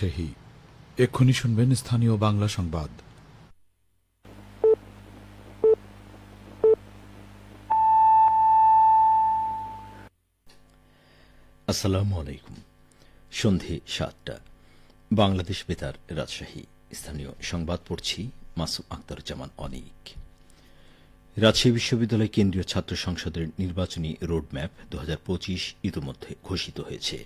রাজশাহী এক্ষুনি শুনবেন স্থানীয় বাংলা সংবাদ। আসসালামু আলাইকুম। সন্ধে সাতটা। বাংলাদেশ বেতার রাজশাহী। স্থানীয় সংবাদ পড়ছি মাসুম আক্তারুজ্জামান অনিক। রাজশাহী বিশ্ববিদ্যালয় কেন্দ্রীয় ছাত্র সংসদের নির্বাচনী রোডম্যাপ দু হাজার পঁচিশ ইতিমধ্যে ঘোষিত হয়েছে।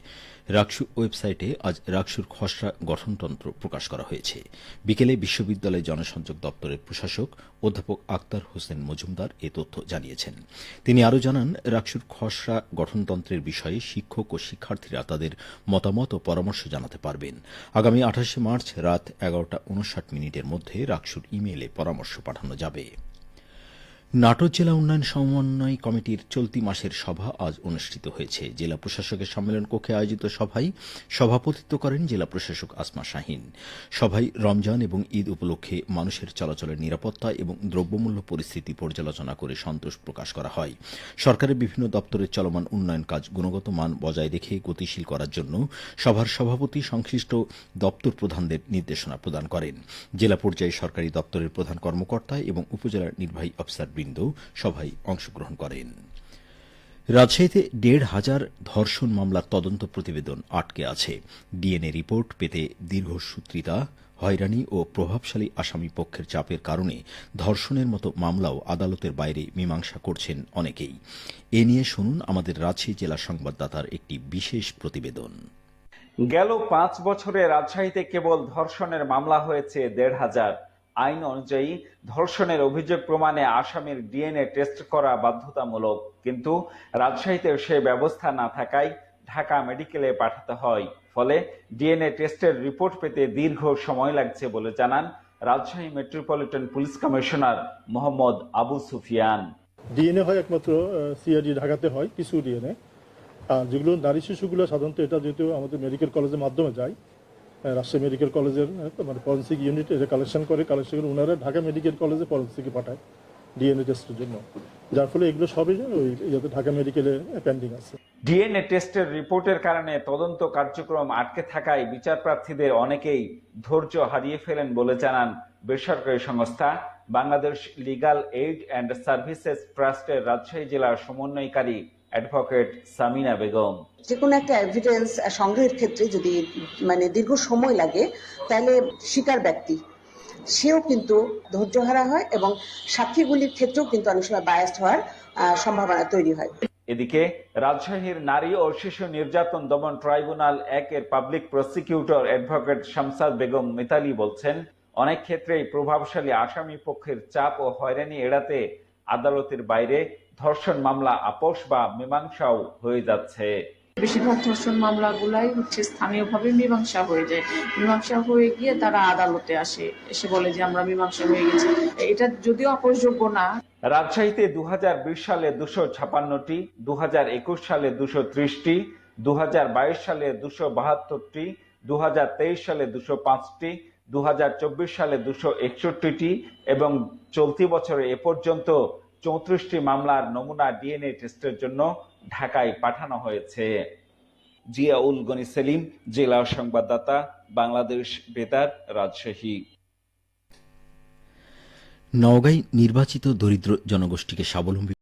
রাকসু ওয়েবসাইটে আজ রাকসুর খসড়া গঠনতন্ত্র প্রকাশ করা হয়েছে। বিকেলে বিশ্ববিদ্যালয় জনসংযোগ দপ্তরের প্রশাসক অধ্যাপক আক্তার হোসেন মজুমদার এ তথ্য জানিয়েছেন। তিনি আরও জানান, রাকসুর খসড়া গঠনতন্ত্রের বিষয়ে শিক্ষক ও শিক্ষার্থীরা তাদের মতামত ও পরামর্শ জানাতে পারবেন। আগামী আঠাশে মার্চ রাত এগারোটা উনষাট মিনিটের মধ্যে রাকসুর ইমেইলে পরামর্শ পাঠানো যাবে। নাটোর জেলা উন্নয়ন সমন্বয় কমিটির চলতি মাসের সভা আজ অনুষ্ঠিত হয়েছে। জেলা প্রশাসকের সম্মেলন কক্ষে আয়োজিত সভায় সভাপতিত্ব করেন জেলা প্রশাসক আসমা শাহিন। সভায় রমজান এবং ঈদ উপলক্ষে মানুষের চলাচলের নিরাপত্তা এবং দ্রব্যমূল্য পরিস্থিতি পর্যালোচনা করে সন্তোষ প্রকাশ করা হয়। সরকারের বিভিন্ন দপ্তরের চলমান উন্নয়ন কাজ গুণগত মান বজায় রেখে গতিশীল করার জন্য সভার সভাপতি সংশ্লিষ্ট দপ্তর প্রধানদের নির্দেশনা প্রদান করেন। জেলা পর্যায়ে সরকারি দপ্তরের প্রধান কর্মকর্তা এবং উপজেলার নির্বাহী অফিসারবৃন্দ সভায় অংশগ্রহণ করেন। রাজশাহীতে দেড় হাজার ধর্ষণ মামলার তদন্ত প্রতিবেদন আটকে আছে। ডিএনএ রিপোর্ট পেতে দীর্ঘসূত্রিতা হয়রানি ও প্রভাবশালী আসামি পক্ষের চাপের কারণে ধর্ষণের মতো মামলাও আদালতের বাইরে মীমাংসা করছেন অনেকেই। এ নিয়ে শুনুন আমাদের রাজশাহী জেলা সংবাদদাতার একটি বিশেষ প্রতিবেদন। গেল পাঁচ বছরে রাজশাহীতে কেবল ধর্ষণের মামলা হয়েছে দেড় হাজার। আইন অনুযায়ী ধর্ষণের অভিযোগ প্রমাণে আসামির ডিএনএ টেস্ট করা বাধ্যতামূলক। কিন্তু রাজশাহীতে সে ব্যবস্থা না থাকায় ঢাকা মেডিকেলে পাঠাতে হয়। ফলে ডিএনএ টেস্টের রিপোর্ট পেতে দীর্ঘ সময় লাগছে বলে জানান Rajshahi metropolitan police commissioner Mohammad Abu Sufian. DNA হয় একমাত্র সিআরডি ঢাকাতে হয়, কিছু ডিএনএ। আর যেগুলো নারী শিশুগুলো সাধারণত এটা যেহেতু আমাদের মেডিকেল কলেজের মাধ্যমে যায় রাজশাহী মেডিকেল কলেজের মানে ফরেন্সিক ইউনিট এটা কালেকশন করে কালেকশন করে ওনারা ঢাকা মেডিকেল কলেজে ফরেন্সিকে পাঠায় ডিএনএ টেস্টের জন্য। যার ফলে এগুলো সবই ওই ইয়াতে ঢাকা মেডিকেলে পেন্ডিং আছে। ডিএনএ টেস্টের রিপোর্টের কারণে তদন্ত কার্যক্রম আটকে থাকায় বিচার প্রার্থীদের অনেকেই ধৈর্য হারিয়ে ফেলেন বলে জানান বেসরকারি সংস্থা। Bangladesh legal aid and services ট্রাস্টের রাজশাহী জেলার সমন্বয়কারী অ্যাডভোকেট সামিনা বেগম। যে কোনো একটা এভিডেন্স সংগ্রহের ক্ষেত্রে যদি মানে দীর্ঘ সময় লাগে তাহলে শিকার ব্যক্তি। সেও কিন্তু ধৈর্যহারা হয় এবং সাক্ষীগুলির ক্ষেত্রেও কিন্তু অনেক সময় বায়াস্ট হওয়ার সম্ভাবনা তৈরি হয়। এদিকে রাজশাহীর নারী ও শিশু নির্যাতন দমন ট্রাইব্যুনাল একের public prosecutor advocate Shamsad Begum Mitali বলছেন অনেক ক্ষেত্রেই প্রভাবশালী আসামি পক্ষের চাপ ও হয়রানি এড়াতে আদালতের বাইরে ধর্ষণ মামলা আপোষ বা মীমাংসাও হয়ে যাচ্ছে। বেশিরভাগ ধর্ষণ মামলাগুলাই হচ্ছে স্থানীয়ভাবে মীমাংসা হয়ে যায়। মীমাংসা হয়ে গিয়ে তারা আদালতে আসে এসে বলে যে আমরা মীমাংসা হয়ে গেছি। এটা যদিও আপোষযোগ্য না। রাজশাহীতে দুহাজার বিশ সালে দুশো ছাপান্নটি দু হাজার একুশ সালে দুশো ত্রিশটি দু হাজার বাইশ সালে দুশো বাহাত্তরটি দু হাজার তেইশ সালে দুশো পাঁচটি দু হাজার চব্বিশ সালে দুশো একষট্টিটি এবং চলতি বছরে এ পর্যন্ত চৌত্রিশটি মামলার নমুনা ডিএনএ টেস্টের জন্য ঢাকায় পাঠানো হয়েছে। জিয়াউল গনি সেলিম, জেলা সংবাদদাতা, বাংলাদেশ বেতার, রাজশাহী। নওগাঁয় নির্বাচিত দরিদ্র জনগোষ্ঠীকে স্বাবলম্বী